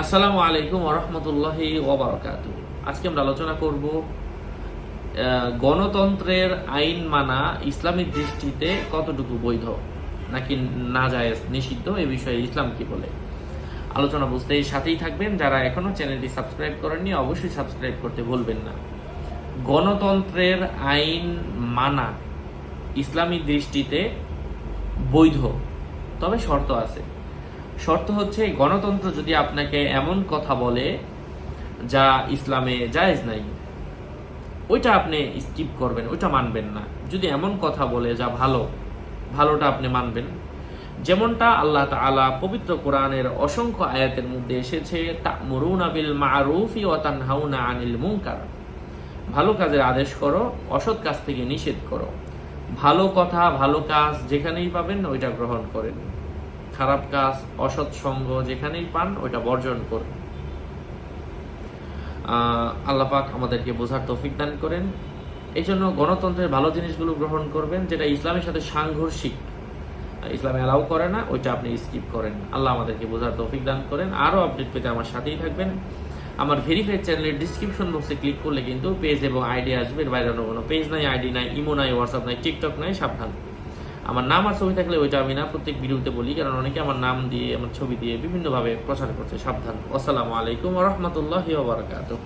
আসসালামু আলাইকুম ওরহমতুল্লাহি ওবরাকাতু আজকে আমরা আলোচনা করব গণতন্ত্রের আইন মানা ইসলামিক দৃষ্টিতে কতটুকু বৈধ নাকি না যায় নিষিদ্ধ, এ বিষয়ে ইসলাম কি বলে? আলোচনা বুঝতে এই সাথেই থাকবেন। যারা এখনও চ্যানেলটি সাবস্ক্রাইব করেননি, অবশ্যই সাবস্ক্রাইব করতে ভুলবেন না। গণতন্ত্রের আইন মানা ইসলামী দৃষ্টিতে বৈধ, তবে শর্ত আছে। শর্ত হচ্ছে গণতন্ত্র যদি আপনাকে এমন কথা বলে যা ইসলামে জায়েজ নাই, ওইটা আপনি স্কিপ করবেন, ওইটা মানবেন না। যদি এমন কথা বলে যা ভালো, ভালোটা আপনি মানবেন। যেমনটা আল্লাহ তাআলা পবিত্র কোরআনের অসংখ্য আয়াতের মধ্যে এসেছে, তা'মুরুনা বিল মা'রুফি ওয়া তানহাউনা আনিল মুনকার। ভালো কাজের আদেশ করো, অসৎ কাজ থেকে নিষেধ করো। ভালো কথা, ভালো কাজ যেখানেই পাবেন, ওইটা গ্রহণ করেন। খারাপ কাজ অসৎ সঙ্গ যেখানেই পান ওইটা বর্জন করুন। আহ, আল্লাহ পাক আমাদেরকে বোঝার তৌফিক দান করেন। এই জন্য গণতন্ত্রের ভালো জিনিসগুলো গ্রহণ করবেন যেটা ইসলামের সাথে সাংঘর্ষিক। ইসলামে অ্যালাউ করে না ওইটা আপনি স্কিপ করেন। আল্লাহ আমাদেরকে বোঝার তৌফিক দান করেন। আরও আপডেট পেতে আমার সাথেই থাকবেন। আমার ভেরিফাইড চ্যানেলের ডিসক্রিপশন বক্সে ক্লিক করলে কিন্তু পেজ এবং আইডি আসবে। বাইরে অন্য কোনো পেজ নাই আইডি নাই ইমো নাই হোয়াটসঅ্যাপ নাই টিকটক নাই সাবধান। আমার নাম আর ছবি থাকলে ওইটা আমি না প্রত্যেক ভিডিওতে বলি, কারণ অনেকে আমার নাম দিয়ে, আমার ছবি দিয়ে বিভিন্নভাবে প্রচার করছে সাবধান। আসসালামু আলাইকুম রহমতুল্লাহ বারকাতুহ।